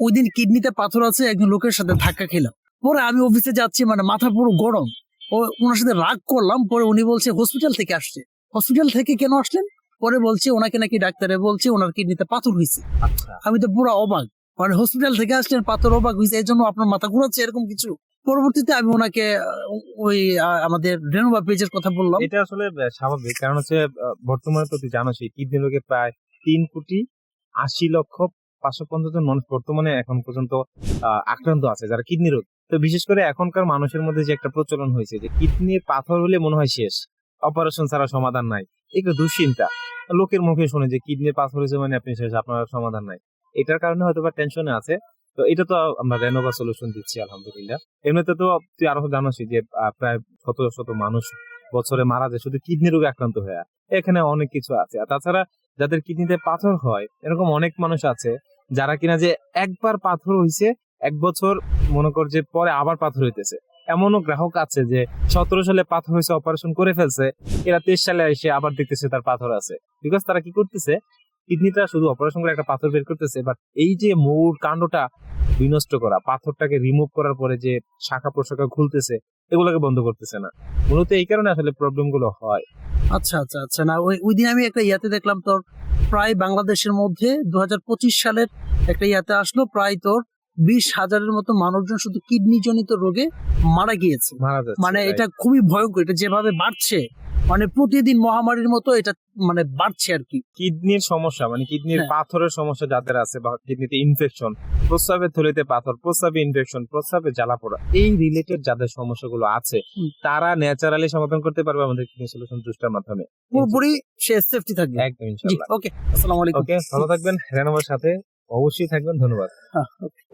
ওই দিন কিডনিতে পাথর আছে একজন লোকের সাথে ধাক্কা খেলাম। পরে আমি অফিসে যাচ্ছি মানে মাথা পুরো গরম। ও ওনার সাথে রাগ করলাম পরে উনি বলছে হসপিটাল থেকে আসছে। হসপিটাল থেকে কেন আসলেন? পরে বলছে ওনাকে নাকি ডাক্তারে বলছে ওনার কিডনিতে পাথর হয়েছে আচ্ছা। আমি তো পুরো অবাক। মানে হসপিটাল থেকে আসলেন পাথর অবাক হয়েছে এই জন্য আপনার মাথা ঘুরাচ্ছে এরকম কিছু। পরবর্তীতে আমি ওনাকে ওই আমাদের রেনোভা পেজের কথা বললাম। এটা আসলে স্বাভাবিক। কারণ হচ্ছে বর্তমানে তো তুই জানো সেই কিডনি রোগে প্রায় তিন কোটি আশি লক্ষ পাঁচশো পঞ্চাশ জন মানুষ বর্তমানে এখন পর্যন্ত আক্রান্ত আছে, যারা কিডনি রোগ। তো বিশেষ করে এখনকার মানুষের মধ্যে যে একটা প্রচলন হয়েছে যে কিডনির পাথর হলে মনে হয় শেষ অপারেশন ছাড়া সমাধান নাই, একটু দুশ্চিন্তা। লোকের মুখে শুনে যে কিডনির পাথর হয়েছে মানে আপনি শেষ, আপনার সমাধান নাই। এটার কারণে হয়তো বা টেনশনে আছে। তো এটা তো আমরা রেনোভা সলিউশন দিচ্ছি, আলহামদুলিল্লাহ। এমনিতে তো তুই আরও জানোসই যে প্রায় শত শত মানুষ বছরে মারা যায় শুধু কিডনি রোগে আক্রান্ত হয়ে। এখানে অনেক কিছু আছে। আর তাছাড়া যাদের কিডনিতে পাথর হয়, এরকম অনেক মানুষ আছে যারা কিনা যে একবার পাথর হইছে, এক বছর মনে কর যে পরে আবার পাথর হইতেছে। এমনও গ্রাহক আছে যে সতেরো সালে পাথর হয়েছে অপারেশন করে ফেলছে, এরা তেইশ সালে এসে আবার দেখতেছে তার পাথর আছে। বিকজ তারা কি করতেছে? কিডনিটা শুধু অপারেশন করে একটা পাথর বের করতেছে বাট এই যে মূল কাণ্ডটা বিনষ্ট করা, পাথরটাকে রিমুভ করার পরে যে শাখা প্রশাখা খুলতেছে, এগুলোকে বন্ধ করতেছে না। মূলত এই কারণে আসলে প্রবলেমগুলো হয়। আচ্ছা আচ্ছা আচ্ছা। না, ওই ওই দিন আমি একটা ইয়াতে দেখলাম তোর প্রায় বাংলাদেশের মধ্যে দু হাজার পঁচিশ সালের একটা ইয়াতে আসলো প্রায় তোর বিশ হাজারের মতো মানুষজন শুধু কিডনি জনিত রোগে মারা গিয়েছে। মানে এটা খুবই ভয়ঙ্কর এটা যেভাবে বাড়ছে মানে প্রতিদিন মহামারীর মতো এটা মানে বাড়ছে আর কি। কিডনির সমস্যা মানে কিডনির হ্যাঁ। পাথরের সমস্যা যাদের আছে বা কিডনিতে ইনফেকশন প্রস্রাবের থলিতে পাথর প্রস্রাবে ইনফেকশন প্রস্রাবে জ্বালা পোড়া এই রিলেটেড যাদের সমস্যাগুলো আছে তারা ন্যাচারালি সমাধান করতে পারবে আমাদের কিডনি সলিউশন জুসটার মাধ্যমে। পুরোপুরি সে সেফটি থাকবে। একদম ইনশাআল্লাহ। ওকে আসসালামু আলাইকুম। ওকে ভালো থাকবেন। রেনোভার সাথে অবশ্যই থাকবেন। ধন্যবাদ। হ্যাঁ, okay.